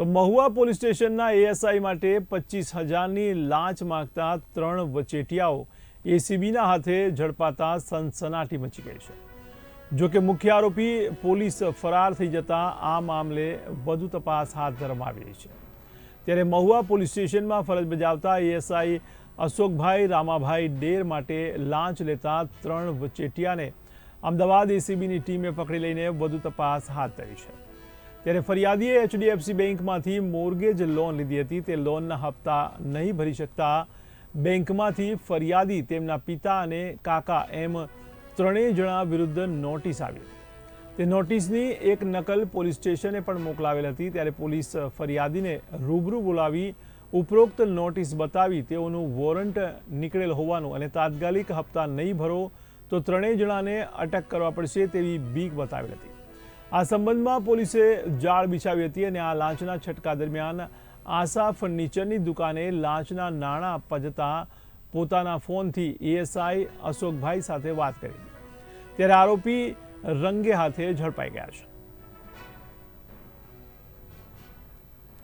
તો મહુવા પોલીસ સ્ટેશનના એએસઆઈ માટે પચીસ હજારની લાંચ માગતા ત્રણ વચેટિયાઓ એસીબીના હાથે ઝડપાતા સનસનાટી મચી ગઈ છે. જોકે મુખ્ય આરોપી પોલીસ ફરાર થઈ જતા આ મામલે વધુ તપાસ હાથ ધરવામાં આવી છે. ત્યારે મહુવા પોલીસ સ્ટેશનમાં ફરજ બજાવતા એએસઆઈ અશોકભાઈ રામાભાઈ ડેર માટે લાંચ લેતા ત્રણ વચેટિયાને અમદાવાદ એસીબીની ટીમે પકડી લઈને વધુ તપાસ હાથ ધરી છે. ત્યારે ફરિયાદીએ એચડીએફસી બેંકમાંથી મોર્ગેજ લોન લીધી હતી. તે લોનના હપ્તા નહીં ભરી શકતા બેંકમાંથી ફરિયાદી તેમના પિતા અને કાકા એમ ત્રણેય જણા વિરુદ્ધ નોટિસ આવી તે નોટિસની એક નકલ પોલીસ સ્ટેશને પણ મોકલાવેલ હતી. ત્યારે પોલીસ ફરિયાદીને રૂબરૂ બોલાવી ઉપરોક્ત નોટિસ બતાવી તેઓનું વોરંટ નીકળેલ હોવાનું અને તાત્કાલિક હપ્તા નહીં ભરો તો ત્રણેય જણાને અટક કરવા પડશે તેવી બીક બતાવેલ હતી. આ સંબંધમાં પોલીસે જાળ બિછાવી હતી અને આ લાંચના છટકા દરમિયાન આશા ફર્નિચરની દુકાને લાંચના નાણાં આપવા પોતાના ફોનથી એએસઆઈ અશોકભાઈ સાથે વાત કરી. ત્યારે આરોપી રંગે હાથે ઝડપાઈ ગયા છે.